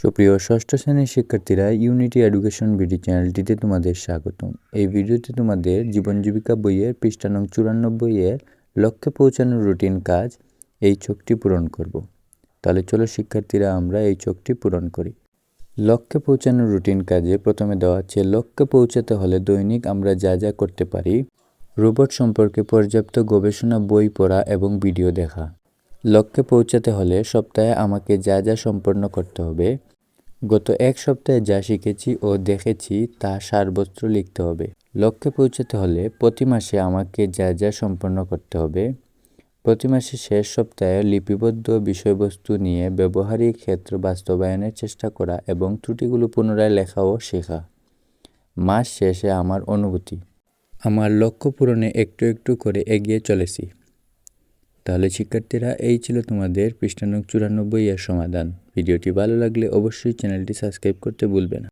সুপ্রিয় ষষ্ঠ শ্রেণির শিক্ষার্থীরা ইউনিটি এডুকেশন ভিডিও চ্যানেলটিতে তোমাদের স্বাগতম। এই ভিডিওতে তোমাদের জীবন জীবিকা বইয়ের পৃষ্ঠা নং চুরানব্বই এর লক্ষ্যে পৌঁছানোর রুটিন কাজ এই চোখটি পূরণ করব। তাহলে চলো শিক্ষার্থীরা আমরা এই চোখটি পূরণ করি। লক্ষ্যে পৌঁছানোর রুটিন কাজে প্রথমে দেওয়া আছে, লক্ষ্যে পৌঁছাতে হলে দৈনিক আমরা যা যা করতে পারি, রোবট সম্পর্কে পর্যাপ্ত গবেষণা, বই পড়া এবং ভিডিও দেখা। লক্ষ্যে পৌঁছাতে হলে সপ্তাহে আমাকে যা যা সম্পন্ন করতে হবে, গত এক সপ্তাহে যা শিখেছি ও দেখেছি তা সারবস্ত্র লিখতে হবে। লক্ষ্যে পৌঁছাতে হলে প্রতি মাসে আমাকে যা যা সম্পন্ন করতে হবে, প্রতি মাসে শেষ সপ্তাহে লিপিবদ্ধ বিষয়বস্তু নিয়ে ব্যবহারিক ক্ষেত্র বাস্তবায়নের চেষ্টা করা এবং ত্রুটিগুলো পুনরায় লেখা ও শেখা। মাস শেষে আমার অনুভূতি। আমার লক্ষ্য পূরণে একটু একটু করে এগিয়ে চলেছি। তাহলে শিক্ষার্থীরা এই ছিল তোমাদের পৃষ্ঠানক চুরানব্বই এর সমাধান। ভিডিওটি ভালো লাগলে অবশ্যই চ্যানেলটি সাবস্ক্রাইব করতে ভুলবে না।